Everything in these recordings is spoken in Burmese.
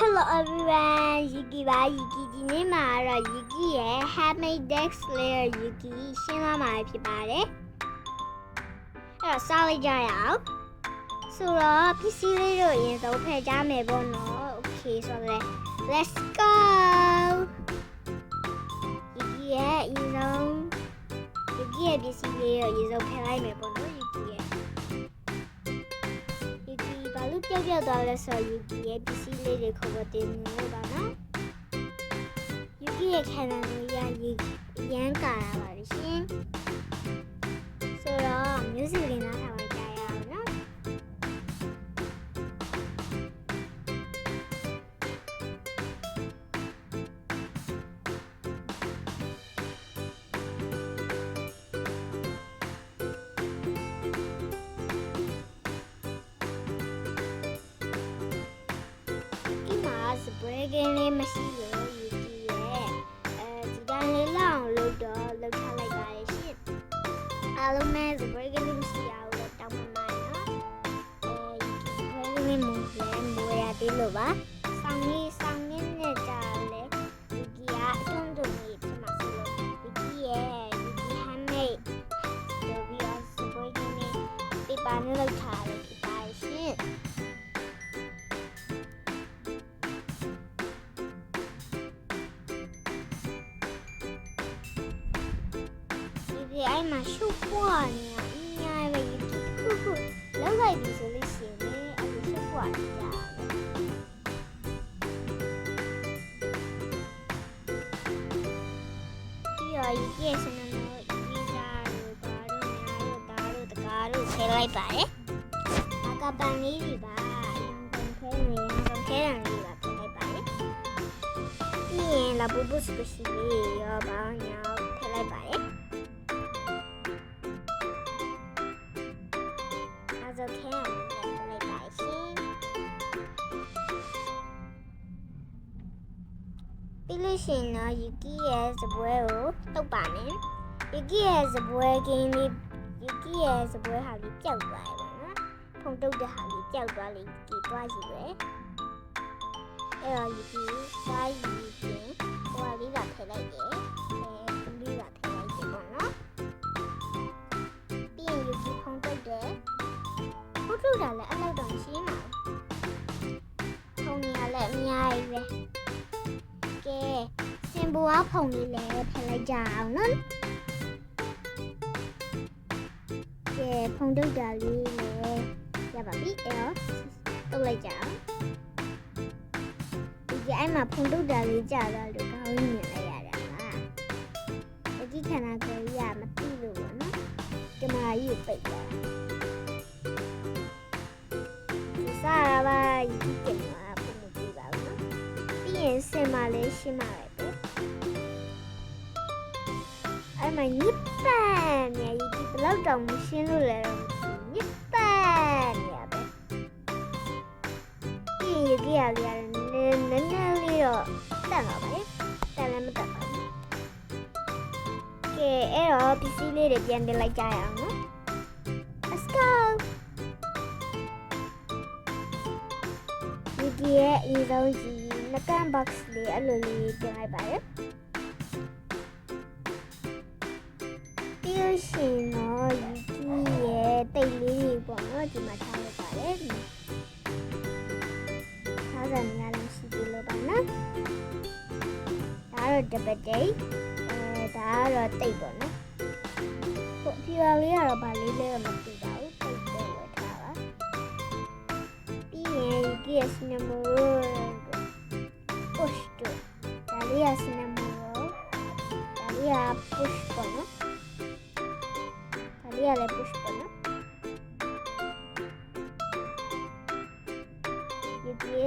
Hello everyone Yuki ပါ Yuki ဒီနေ့မှာတော့ Yuki ရဲ့ Handmade Dex Layer Yuki ရှင်းသွားမှာဖြစ်ပါတယ်အဲ့တော့စားလိုက်ကြရအောင်ဆိုတော့ပစ္စည်းလေးတို့အရင်ဆုံးဖယ်ကြမယ်ပေါ့နော် Okay ဆိုတော့ Let's go Yuki ရဲ့အရင်ဆုံး Yuki ရဲ့ပစ္စည်းလေးကိုအရင်ဆုံးဖယ်လိုက်မယ်ပေါ့နော် ပြောက်ပြောက်သွားလဲဆိုတော့ Yuki ရဲ့ပစ္စည်းလေးတွေခေါ်ပေါ်တင်နေလို့ပါနော် Yuki ရဲ့ခံစားမှုရရန်ကာရပါလိမ့်ရှင်ဆိုတော့ music လေးနား ကင်းလေးမရှိလို့ယူကြည့်ရဲ့အဲဒီတိုင်းလေးလောက်အောင်လုပ်တော့လုပ်ထားလိုက်ပါရဲ့ရှင်အားလုံးနဲ့စပရေကင်းလေးမရှိရဘူးတော့တောင်းပန်ပါနော်အဲဒီစပရေကင်းလေးမူလဲမူရသေးလို့ပါဆောင်းလေးဆောင်းလေးနဲ့ကြာလဲယူကြည့်ရအတွန်းတွန်းလေးဖြစ်မှာဆိုလို့ယူကြည့်ရဲ့ယူကြည့်ဟမ်းမေးဆိုပြီးတော့စပရေကင်းလေးပေပါနဲ့လု ဒီဒီအဲ့မှာရှုပ်ပွားနေတာအများပဲဒီခုခုလောက်လိုက်ပြီဆိုလို့ရှိရင်လေအဲ့ဒီရှုပ်ပွားနေကြတယ်ဒီရောဒီရဲ့စနမို့ဒီစားတို့ဘာတို့ညာတို့ဒါတို့တကားတို့ဆဲလိုက်ပါတယ်အကပန်လေးတွေပါအရင်ကခဲနေရင်ခဲတယ်လေးပါထည့်လိုက်ပါတယ်ပြီးရင်လာပူပူစပစီလေးရောဘာညာထည့်လိုက်ပါတယ် ပြီးလို့ရှိရင်တော့ Yuki ရဲ့စပွဲကိုတုတ်ပါမယ် Yuki ရဲ့စပွဲကင်းလေး Yuki ရဲ့စပွဲဟာလေးပျောက်သွားတယ်ပေါ့နော်ဖုန်တုတ်တဲ့ဟာလေးပျောက်သွားလေးကြည်သွားယူပဲအဲ့တော့ Yuki စားယူရင်ဟိုဟာလေးကထည့်လိုက်တယ်အဲလေးကထည့်လိုက်တယ်ပေါ့နော်ပြီးရင် Yuki ဖုန်တုတ်တယ်ဟုတ်ထုတ်တာလည်း ဖုန်လေးလည်းဖယ်လိုက်ကြအောင်နော်ကဲဖုန်ထုတ်တာလေးလည်းရပါပြီအဲ့တော့တုတ်လိုက်ကြအောင်ဒီကအဲ့မှာဖုန်ထုတ်တာလေးကြာတော့လူကောင်းကြီးမြင်လိုက်ရတာလားအကြီးခန္ဓာကိုယ်ကြီးကမသိလို့ပေါ့နော်ကျမကြီးကိုပိတ်သွားတာစားရပါဒီကမှာပုံမကြည့်ပါဘူးနော်ပြီးရင်စင်မလေးရှင်းပါလို အဲ့မှာညစ်ပန်နေရီဒီဘလောက်တောင်မရှင်းလို့လဲတော့ညစ်ပန်နေရပဲပြီးရင်ကြည့်ရလေနည်းနည်းလေးတော့တက်လာပါလေတက်လည်းမတက်ပါဘူးကဲအဲ့တော့ပစ္စည်းလေးတွေပြန်တင်လိုက်ကြရအောင်နော် Let's go ဒီကရဲ့အရင်ဆုံးကြီးနှကန့် box လေးအဲ့လိုလေးတင်လိုက်ပါတယ် လို့ရှိရင်တော့ဒီရဲ့တိတ်လေးတွေပေါ့နော်ဒီမှာထားလိုက်ပါတယ်ထားစံများလည်းရှိသေးလို့ပါနော်ဒါတော့တပတ်တိတ်အဲဒါကတော့တိတ်ပေါ့နော်ဟိုဖြူပါလေးကတော့ဗာလေးလေးတော့မသိပါဘူးတိတ်ပဲဝယ်ထားပါပြီးရင်ဒီရဲ့စနမရိုး push တို့ဒါလေးရစနမရိုးဒါလေးရ push ပေါ့နော်ဒါလေး ရလည်း push ပေါ့နော်ဒီဒီ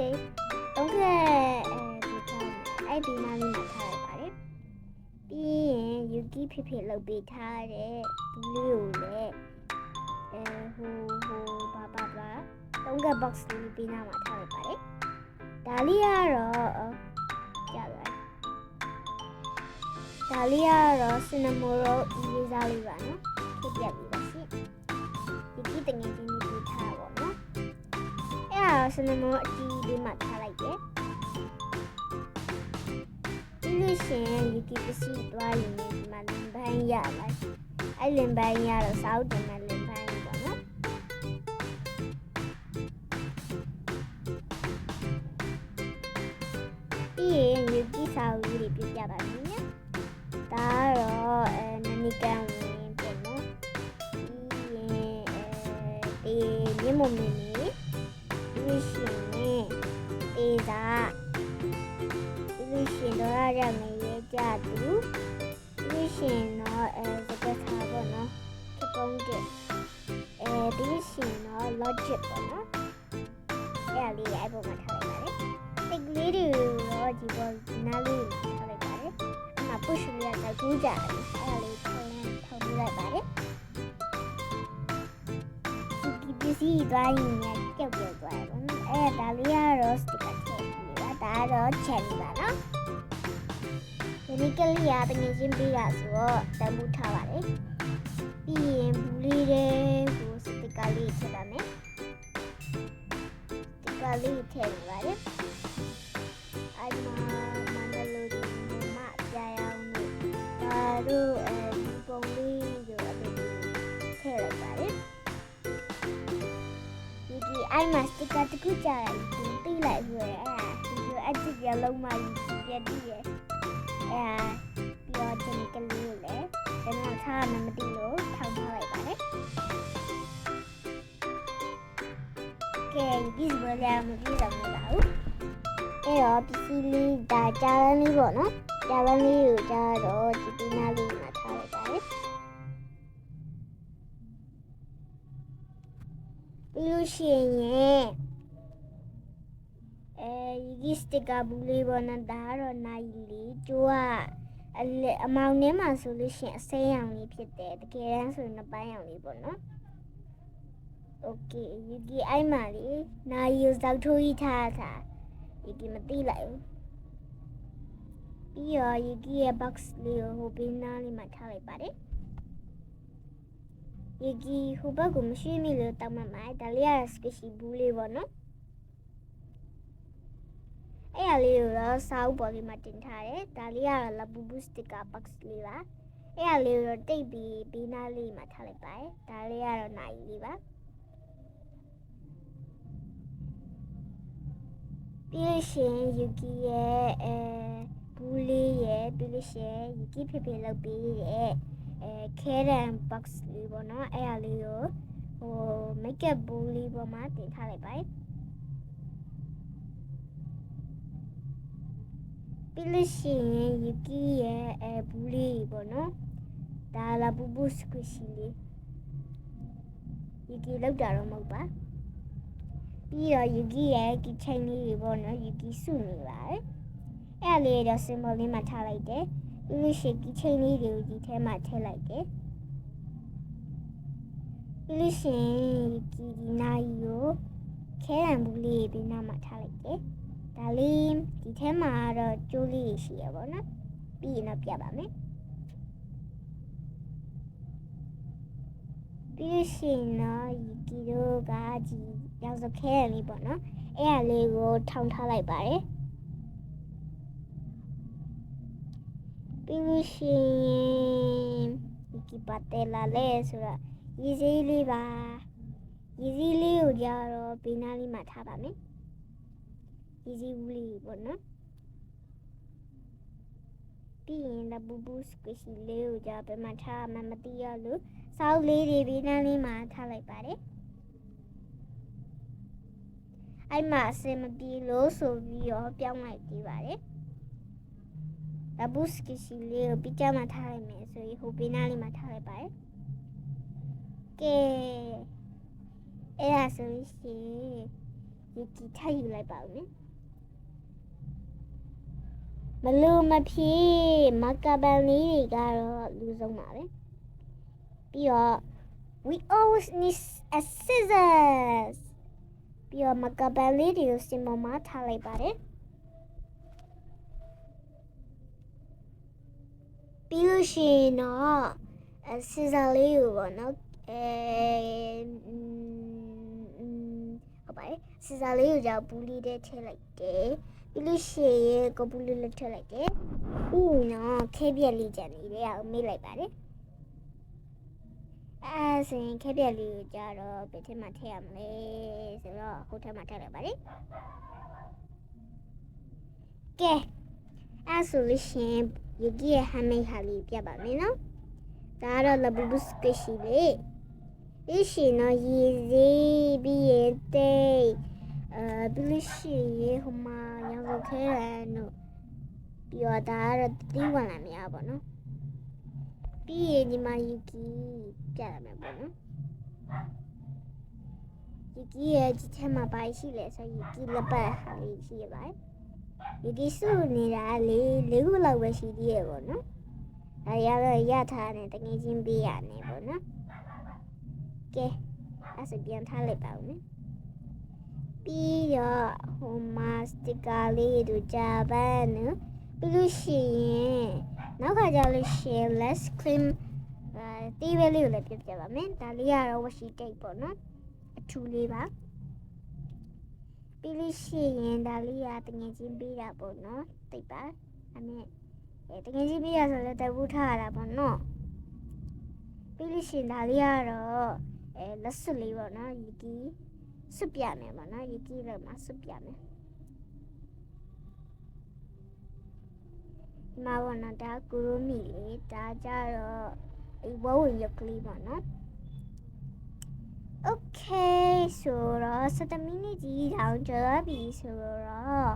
တော့ကဲအဲဒီထားအဲ့ဒီနားလေးမှာထားရပါတယ်ပြီးရင် Yuki ဖြစ်ဖြစ်လုပ်ပေးထားတဲ့ဘူးလေးကိုလည်းအဲဟိုဟိုဘာဘာဘာတုံးက box လေးပေးနာမှာထားလိုက်ပါတယ်။ဒါလေးကတော့ကြာသွား။ဒါလေးကတော့ cinnamon roll ရေးစားလေးပါနော်။ဖြစ်ပြပြီးပါစီ။ ဒီကြီးတငယ်ချင်းတွေထားပါတော့။အဲ့ဒါဆနမောအကြီးလေးမှထားလိုက်တယ်။ဒီလိုရှင်ဒီကိပစီသွားရင်ဒီမှာလင်ပန်းရပါရှိ။အဲ့လင်ပန်းရတော့စောက်တယ်မှာလင်ပန်းပေါ့နော်။ဒီရေညကြီးစာအုပ်လေးပြပြပါမယ်။ဒါကတော့အဲနမီကန် မြင့်မမင်းလေးပြီးရှင်နဲ့ဒေသာပြီးရှင်တော့ရရမယ်ရဲ့ကြသူပြီးရှင်တော့အဲစကခါပေါ့နော်ခပုံးတဲ့အဲပြီးရှင်တော့ logic ပေါ့ စ္စည်းသွားရင်လည်းကြောက်ကြောက်သွားတယ်ပေါ့နော်အဲ့ဒါလေးကတော့ sticker ထည့်ပြီးပါဒါကတော့ check ပါနော်ဒီနေ့ကလေးရတငယ်ချင်းပေးတာဆိုတော့တန်ဖိုးထားပါလေပြီးရင်ဘူးလေးတွေကို sticker လေးထည့်ပါမယ် sticker လေးထည့်ပါလေအဲ့မှာမန္တလေးဒီမပြရအောင်လို့ဒါတို့ ဒီအဲ့မှာ sticker တစ်ခုကြာတယ်ဒီတိလိုက်ပြီးအဲ့ဒါဒီလိုအချစ်ရလုံးမှပြည့်တည်ရဲ့အဲ့ဒါပြောချင်ကလေးကိုလည်းကျွန်တော်ထားမှမသိလို့ထောက်ထားလိုက်ပါလေကဲဒီစပေါ်ရမပြေတော့မလားဘူးအဲ့တော့ပစ္စည်းလေးဒါကြာလန်းလေးပေါ့နော်ကြာလန်းလေးကိုကြာတော့ဒီပီနာလေး ရှင်ရဲ့အဲဒီစတကဘူးလေးပေါ်နဲ့ဒါကတော့နိုင်လေးကျိုးကအလေအမောင်ထဲမှာဆိုလို့ရှိရင်အစိမ်းရောင်လေးဖြစ်တယ်တကယ်တမ်းဆိုရင်နှစ်ပိုင်းရောင်လေးပေါ့နော် Okay ယူကီအိုင်မာလေးနိုင်ယူဇောက်ထိုးကြီးထားတာယူကီမသိလိုက်ဘူးပြီးတော့ယူကီရဲ့ box လေးကိုဟိုဘေးနားလေးမှာထားလိုက်ပါတယ် ယူကီဟိုဘက်ကိုမရှိမိလို့တောင်းမှမှာဒါလေးက special ဘူးလေးပေါ့နော်အဲ့ရလေးကိုတော့စာအုပ်ပေါ်လေးမှာတင်ထားတယ်ဒါလေးကတော့ La Bubu sticker box လေးပါအဲ့ရလေးကိုတော့တိတ်ပြီးဘေးနားလေးမှာထားလိုက်ပါတယ်ဒါလေးကတော့နိုင်လေးပါပြီးလို့ရှိရင်ယူကီရဲ့အဲဘူးလေးရဲ့ပြီးလို့ရှိရင်ယူကီဖေဖေလောက်ပြီးရဲ့ အဲခဲရန် box လေးပေါ့နော်အဲ့ရလေးကိုဟို make up ဘူးလေးပေါ်မှာတင်ထားလိုက်ပါတယ်ပြီးလို့ရှိရင်ယူကီရဲ့အဲဘူးလေးပေါ့နော်ဒါလာပူပူစကွရှိလေးယူကီလောက်တာတော့မဟုတ်ပါပြီးတော့ယူကီရဲ့ကီချိန်လေးတွေပေါ့နော်ယူကီစုနေပါတယ်အဲ့ဒါလေးတော့ symbol လေးမှာထားလိုက်တယ် ပြီးလို့ရှိရင်ကီချိန်လေးတွေကိုဒီထဲမှာထည့်လိုက်တယ်ပြီးလို့ရှိရင်ယူကီဒီနိုင်ကိုခဲရံဘူးလေးပြီးနောက်မှာထားလိုက်တယ်ဒါလေးဒီထဲမှာတော့ကျိုးလေးရှိရပါတော့ပြီးရင်တော့ပြပါမယ်ပြီးရှင်တော့ယူကီတို့ကဒီရောက်စခဲရလေးပေါ့နော်အဲ့အလေးကိုထောင်ထားလိုက်ပါတယ် ပြီးလို့ရှိရင်ယူကီပတ်တယ်လာလဲဆိုတော့ရည်စည်းလေးပါရည်စည်းလေးကိုကြတော့ဘေးနားလေးမှာထားပါမယ် easy ဝူလီပေါ့နော်ပြီးရင်လည်းဘူဘူစကွရှိလေးကိုじゃဘယ်မှာထားမှမသိရလို့စောက်လေးတွေပြီးနှမ်းလေးမှာထားလိုက်ပါတယ်အဲ့မှာအစင်မပြေလို့ဆိုပြီးတော့ပြောင်းလိုက်ပြီးပါတယ် လဘူစကရှိလေးကိုပြီးကြမှာထားလိုက်မယ်ဆိုရင်ဟိုပြီးနှမ်းလေးမှာထားလိုက်ပါတယ်ကဲအဲ့ဒါဆိုရှင်ဒီကီထားယူလိုက်ပါဦးနော်မလူမဖြေမကပန်လေးတွေကတော့လူဆုံးပါပဲပြီးတော့ we always need a scissors ပြီးတော့မကပန်လေးတွေကိုစင်ပေါ်မှာထားလိုက်ပါတယ် ပြီးလို့ရှိရင်တော့အဲ scissor လေးကိုပေါ့နော်အဲဟဟုတ်ပါတယ်စီစာလေးကိုကြောင့်ဘူးလေးတဲ့ထည့်လိုက်တယ်ပြီးလို့ရှိရင်ကိုဘူးလေးလည်းထည့်လိုက်တယ်ပြီးနော်ခဲပြက်လေးကြံနေတယ်အောင်မေးလိုက်ပါတယ်အဲဆိုရင်ခဲပြက်လေးကိုကြတော့ဘယ်ထဲမှာထည့်ရမလဲဆိုတော့ဟိုထဲမှာထည့်လိုက်ပါတယ်ကဲ အဲဆိုလို့ရှိရင်ယကီရဲ့ဟမ်းမိတ်ဟာလေးပြပါမယ်နော်ဒါကတော့လဘူဘူစကရှိလေးဒီရှင်တော့ရည်စည်းပြီးရင်တိတ်အဲပြီးလို့ရှိရင်ဟိုမှာရောင်စုခဲရန်တို့ပြီးတော့ဒါကတော့တီးဝင်လာမရပါတော့ပြီးရင်ဒီမှာယူကီပြရမယ်ပေါ့နော်ယူကီရဲ့ဒီထဲမှာဘာရှိလဲဆိုယူကီလက်ပတ်ဟာလေးရှိရပါတယ် ယူကီစုနေတာလေးလေးခုလောက်ပဲရှိသေးရပေါ့နော်ဒါရတော့ရထားတယ်တကယ်ချင်းပေးရတယ်ပေါ့နော်ကဲအဲ့ဆိုပြန်ထားလိုက်ပါဦးမယ်ပြီးတော့ဟိုမှာစတစ်ကာလေးတို့ဂျာပန်နော်ပြီးလို့ရှိရင်နောက်ခါကျလို့ရှိရင် let's clean အဲတီးပဲလေးကိုလည်းပြပြပါမယ်ဒါလေးကတော့ washi tape ပေါ့နော်အထူလေးပါ ပြီးလို့ရှိရင်ဒါလေးကတငယ်ချင်းပေးတာပေါ့နော်တိတ်ပါအမေအဲတငယ်ချင်းပေးရဆိုလည်းတပူးထားရတာပေါ့နော်ပြီးလို့ရှိရင်ဒါလေးကတော့အဲလက်စွပ်လေးပေါ့နော်ရီကီစွပ်ပြမယ်ပေါ့နော်ရီကီလည်းမစွပ်ပြမယ်ဒီမှာပေါ့နော်ဒါကူရိုမီလေးဒါကြတော့ဒီဝဝရုပ်ကလေးပေါ့နော် Okay ဆိုတော့7မိနစ်ကြီးတောင်ကျော်ပြီဆိုတော့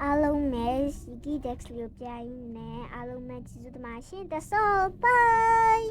အားလုံးနဲ့ CT Dex လေးကိုပြရင်းနဲ့အားလုံးနဲ့ကျေးဇူးတင်ပါရှင်တဆော bye